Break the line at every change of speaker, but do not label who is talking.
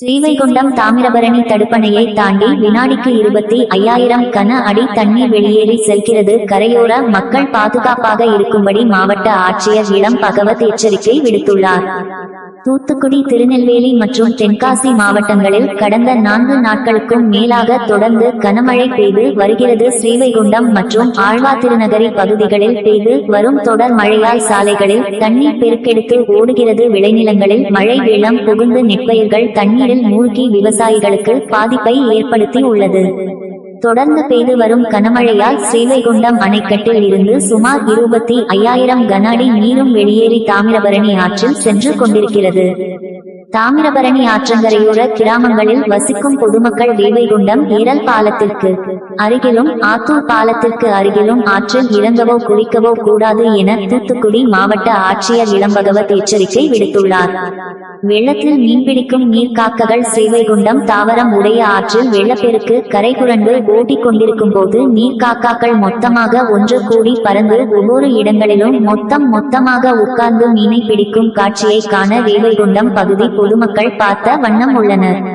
ஸ்ரீவைகுண்டம் தாமிரபரணி தடுப்பணையை தாண்டி வினாடிக்கு இருபத்தி ஐயாயிரம் கன அடி தண்ணீர் வெளியேறி செல்கிறது. கரையோர மக்கள் பாதுகாப்பாக இருக்கும்படி மாவட்ட ஆட்சியர் இளம் பகவத் எச்சரிக்கை விடுத்துள்ளார். தூத்துக்குடி திருநெல்வேலி மற்றும் தென்காசி மாவட்டங்களில் கடந்த நான்கு நாட்களுக்கும் மேலாக தொடர்ந்து கனமழை பெய்து வருகிறது. ஸ்ரீவைகுண்டம் மற்றும் ஆழ்வா திருநகரி பகுதிகளில் பெய்து வரும் தொடர் மழையால் சாலைகளில் தண்ணீர் பெருக்கெடுத்து ஓடுகிறது. விளைநிலங்களில் மழை வெள்ளம் புகுந்து நெற்பயிர்கள் தண்ணீரில் மூழ்கி விவசாயிகளுக்கு பாதிப்பை ஏற்படுத்தி உள்ளது. தொடர்ந்து பெய்து வரும் கனமழையால் சேவைகுண்டம் அணைக்கட்டில் இருந்து சுமார் இருபத்தி ஐயாயிரம் கனஅடி நீரும் வெளியேறி தாமிரபரணி ஆற்றில் சென்று கொண்டிருக்கிறது. தாமிரபரணி ஆற்றங்கரையோர கிராமங்களில் வசிக்கும் பொதுமக்கள் வேவைகுண்டம் ஈரல் பாலத்திற்கு அருகிலும் ஆத்தூர் பாலத்திற்கு அருகிலும் ஆற்றில் இறங்கவோ குளிக்கவோ கூடாது என தூத்துக்குடி மாவட்ட ஆட்சியர் இளம்பகவத் எச்சரிக்கை விடுத்துள்ளார். வெள்ளத்தில் மீன்பிடிக்கும் நீர்க்காக்ககள் சேவைகுண்டம் தாவரம் உடைய ஆற்றில் வெள்ளப்பெருக்கு கரை ஓட்டிக் கொண்டிருக்கும் போது நீர்க்காக்காக்கள் மொத்தமாக ஒன்று கூடி பறந்து ஒவ்வொரு இடங்களிலும் மொத்தம் மொத்தமாக உட்கார்ந்து மீனை பிடிக்கும் காட்சியை காண ரேவைகுண்டம் பகுதி பொதுமக்கள் பார்த்த வண்ணம் உள்ளனர்.